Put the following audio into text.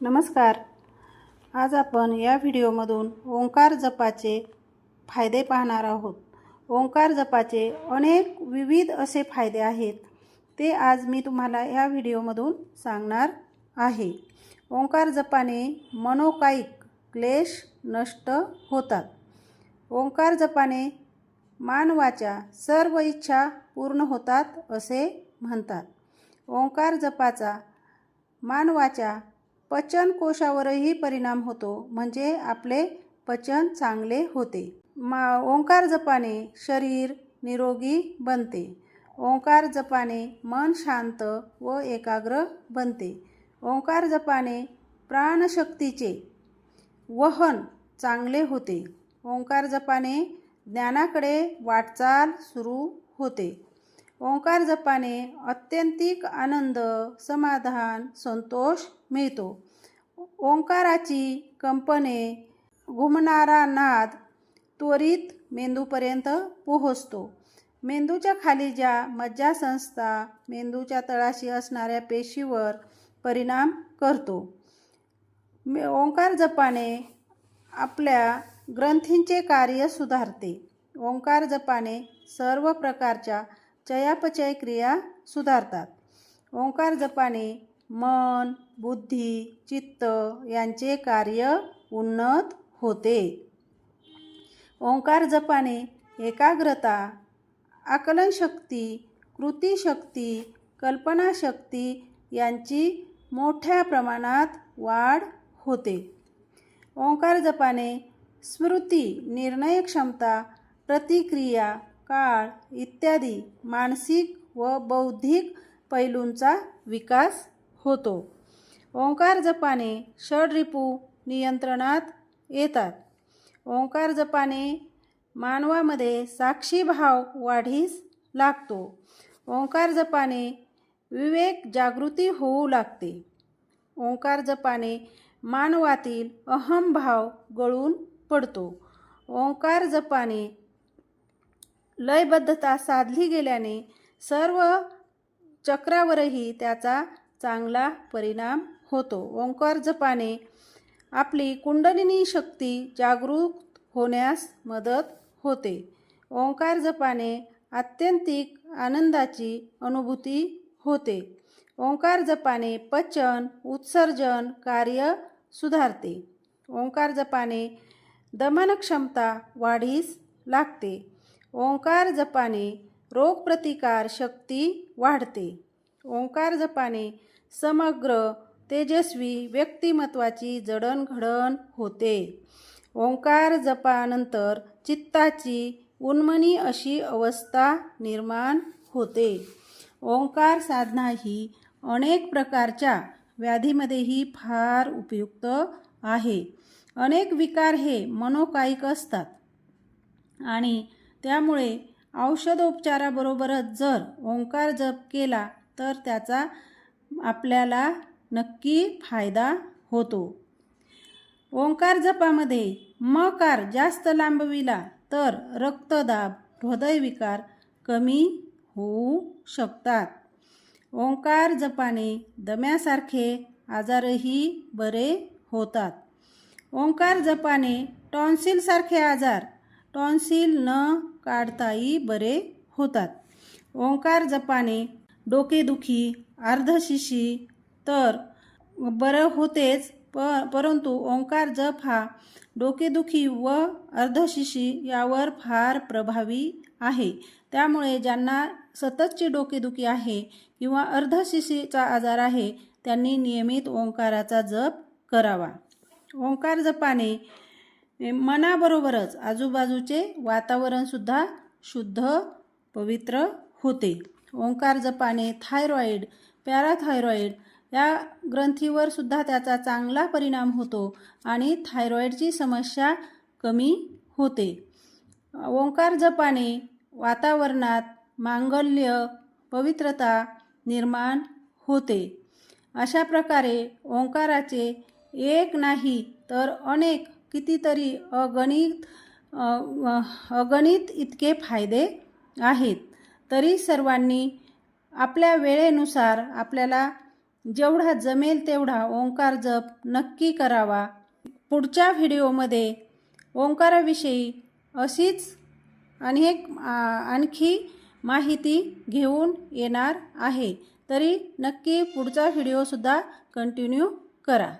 नमस्कार. आज आपण या व्हिडिओमधून ओंकार जपाचे फायदे पाहणार आहोत. ओंकार जपाचे अनेक विविध असे फायदे आहेत. ते आज मी तुम्हाला या व्हिडिओमधून सांगणार आहे. ओंकार जपाने मनोकायिक क्लेश नष्ट होतात. ओंकार जपाने मानवाच्या सर्व इच्छा पूर्ण होतात असे म्हणतात. ओंकार जपाचा मानवाच्या पचन कोशावरही परिणाम होतो म्हणजे आपले पचन चांगले होते. मा ओंकार जपाने शरीर निरोगी बनते. ओंकार जपाने मन शांत व एकाग्र बनते. ओंकार जपाने प्राणशक्तीचे वहन चांगले होते. ओंकार जपाने ज्ञानाकडे वाटचाल सुरू होते. ओंकार जपाने अत्यंतिक आनंद समाधान संतोष मिळतो. ओंकाराची कंपने घुमणारा नाद त्वरित मेंदूपर्यंत पोहोचतो. मेंदूच्या खाली ज्या मज्जासंस्था मेंदूच्या तळाशी असणाऱ्या पेशीवर परिणाम करतो. मे ओंकार जपाने आपल्या ग्रंथींचे कार्य सुधारते. ओंकार जपाने सर्व प्रकारच्या चयापचय क्रिया सुधारतात. ओंकार जपाने मन बुद्धी चित्त यांचे कार्य उन्नत होते. ओंकार जपाने एकाग्रता आकलनशक्ती कृतीशक्ती कल्पनाशक्ती यांची मोठ्या प्रमाणात वाढ होते. ओंकार जपाने स्मृती निर्णय क्षमता प्रतिक्रिया काळ इत्यादी मानसिक व बौद्धिक पैलूंचा विकास होतो. ओंकार जपाने षडरिपू नियंत्रणात येतात. ओंकार जपाने मानवामध्ये साक्षी भाव वाढीस लागतो. ओंकार जपाने विवेक जागृती होऊ लागते. ओंकार जपाने मानवातील अहमभाव गळून पडतो. ओंकार जपाने लयबद्धता साधली गेल्याने सर्व चक्रावरही त्याचा चांगला परिणाम होतो. ओंकार जपाने आपली कुंडलिनी शक्ती जागरूक होण्यास मदत होते. ओंकार जपाने आत्यंतिक आनंदाची अनुभूती होते. ओंकार जपाने पचन उत्सर्जन कार्य सुधारते. ओंकार जपाने दमनक्षमता वाढीस लागते. ओंकार जपाने रोगप्रतिकार शक्ती वाढते. ओंकार जपाने समग्र तेजस्वी व्यक्तिमत्वाची जडणघडण होते. ओंकार जपानंतर चित्ताची उन्मनी अशी अवस्था निर्माण होते. ओंकार साधना ही अनेक प्रकारच्या व्याधीमध्येही फार उपयुक्त आहे. अनेक विकार हे मनोकायिक असतात. आणि त्यामुळे औषधोपचाराबरोबरच जर ओंकार जप केला तर त्याचा आपल्याला नक्की फायदा होतो. ओंकार जपामध्ये मकार जास्त लांबविला तर रक्तदाब हृदयविकार कमी होऊ शकतात. ओंकार जपाने दम्यासारखे आजारही बरे होतात. ओंकार जपाने टॉन्सिलसारखे आजार टॉन्सिल न काढताही बरे होतात. ओंकार जपाने डोकेदुखी अर्धशिशी तर बरं होतेच प परंतु ओंकार जप हा डोकेदुखी व अर्धशिशी यावर फार प्रभावी आहे. त्यामुळे ज्यांना सततची डोकेदुखी आहे किंवा अर्धशिशीचा आजार आहे त्यांनी नियमित ओंकाराचा जप करावा. ओंकार जपाने मनाबरोबरच आजूबाजूचे वातावरणसुद्धा शुद्ध पवित्र होते. ओंकार जपाने थायरॉईड पॅराथायरॉईड या ग्रंथीवर सुद्धा त्याचा चांगला परिणाम होतो आणि थायरॉईडची समस्या कमी होते. ओंकार जपाने वातावरणात मांगल्य पवित्रता निर्माण होते. अशा प्रकारे ओंकाराचे एक नाही तर अनेक कितीतरी अगणित अगणित इतके फायदे आहेत. तरी सर्वांनी आपल्या वेळेनुसार आपल्याला जेवढा जमेल तेवढा ओंकार जप नक्की करावा. पुढच्या व्हिडिओमध्ये ओंकाराविषयी अशीच अनेक आणखी माहिती घेऊन येणार आहे. तरी नक्की पुढचा व्हिडिओसुद्धा कंटिन्यू करा.